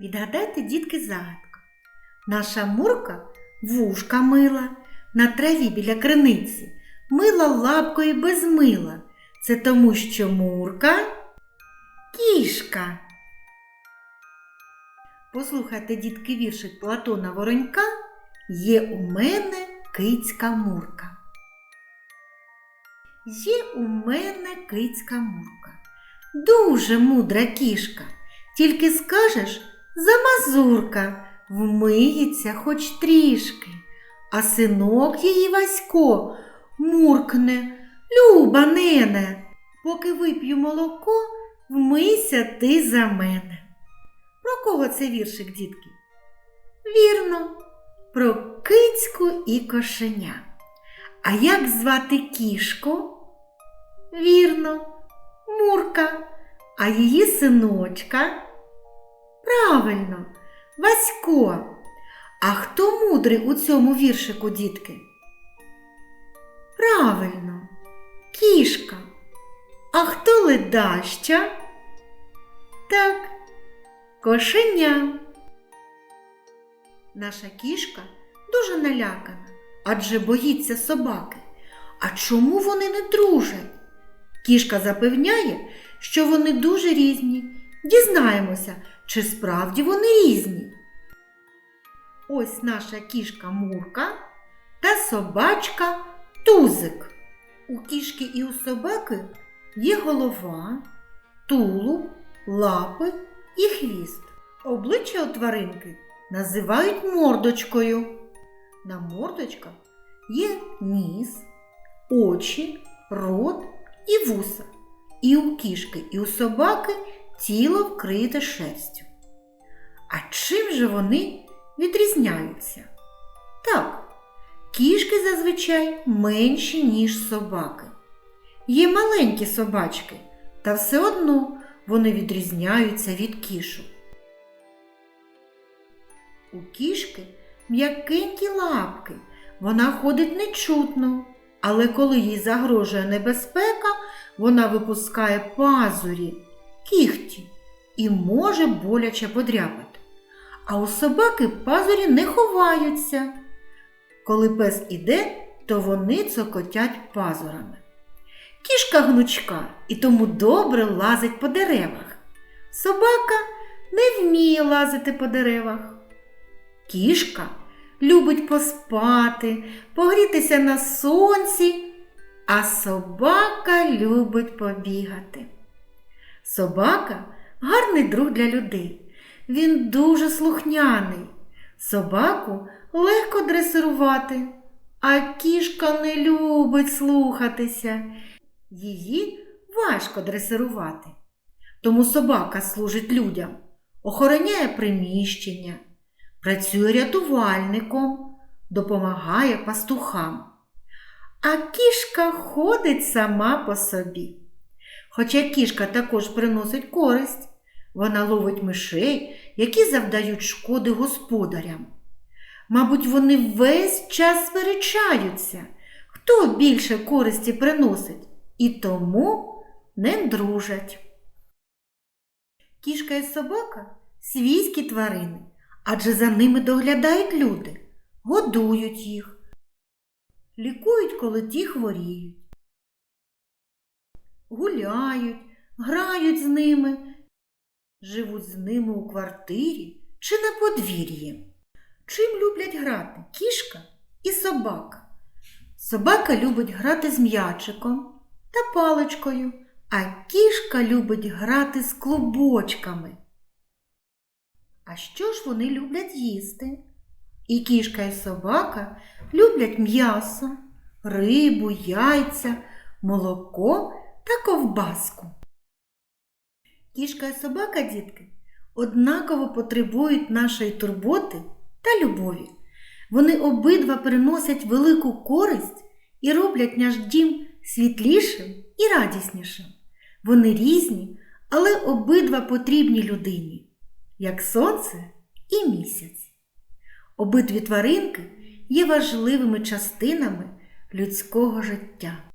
Відгадайте, дітки, загадку. Наша мурка вушка мила на траві біля криниці, мила лапкою без мила. Це тому, що мурка кішка. Послухайте, дітки, віршик Платона Воронька. Є у мене кицька мурка. Є у мене кицька мурка. Дуже мудра кішка. Тільки скажеш замазурка, вмиється хоч трішки, а синок її Васько муркне, люба нене, поки вип'ю молоко, вмийся ти за мене. Про кого це віршик, дітки? Вірно, про кицьку і кошеня. А як звати кішку? Вірно, Мурка, а її синочка? Правильно, Васько. А хто мудрий у цьому віршику, дітки? Правильно, кішка. А хто ледаща? Так, кошеня. Наша кішка дуже налякана, адже боїться собаки. А чому вони не дружать? Кішка запевняє, що вони дуже різні. Дізнаємося, чи справді вони різні. Ось наша кішка Мурка та собачка Тузик. У кішки і у собаки є голова, тулуб, лапи і хвіст. Обличчя у тваринки називають мордочкою. На мордочках є ніс, очі, рот і вуса. І у кішки, і у собаки тіло вкрите шерстю. А чим же вони відрізняються? Так, кішки зазвичай менші, ніж собаки. Є маленькі собачки, та все одно вони відрізняються від кішок. У кішки м'якенькі лапки, вона ходить нечутно, але коли їй загрожує небезпека, вона випускає пазурі, кіхті і може боляче подряпати. А у собаки пазурі не ховаються. Коли пес іде, то вони цокотять пазурами. Кішка гнучка і тому добре лазить по деревах. Собака не вміє лазити по деревах. Кішка любить поспати, погрітися на сонці, а собака любить побігати. Собака гарний друг для людей. Він дуже слухняний. Собаку легко дресирувати, а кішка не любить слухатися. Її важко дресирувати. Тому собака служить людям, охороняє приміщення, працює рятувальником, допомагає пастухам. А кішка ходить сама по собі. Хоча кішка також приносить користь, вона ловить мишей, які завдають шкоди господарям. Мабуть, вони весь час сперечаються, хто більше користі приносить, і тому не дружать. Кішка і собака свійські тварини, адже за ними доглядають люди, годують їх, лікують, коли ті хворіють, гуляють, грають з ними, живуть з ними у квартирі чи на подвір'ї. Чим люблять грати кішка і собака? Собака любить грати з м'ячиком та паличкою, а кішка любить грати з клубочками. А що ж вони люблять їсти? І кішка і собака люблять м'ясо, рибу, яйця, молоко та ковбаску. Кішка і собака, дітки, однаково потребують нашої турботи та любові. Вони обидва приносять велику користь і роблять наш дім світлішим і радіснішим. Вони різні, але обидва потрібні людині, як сонце і місяць. Обидві тваринки є важливими частинами людського життя.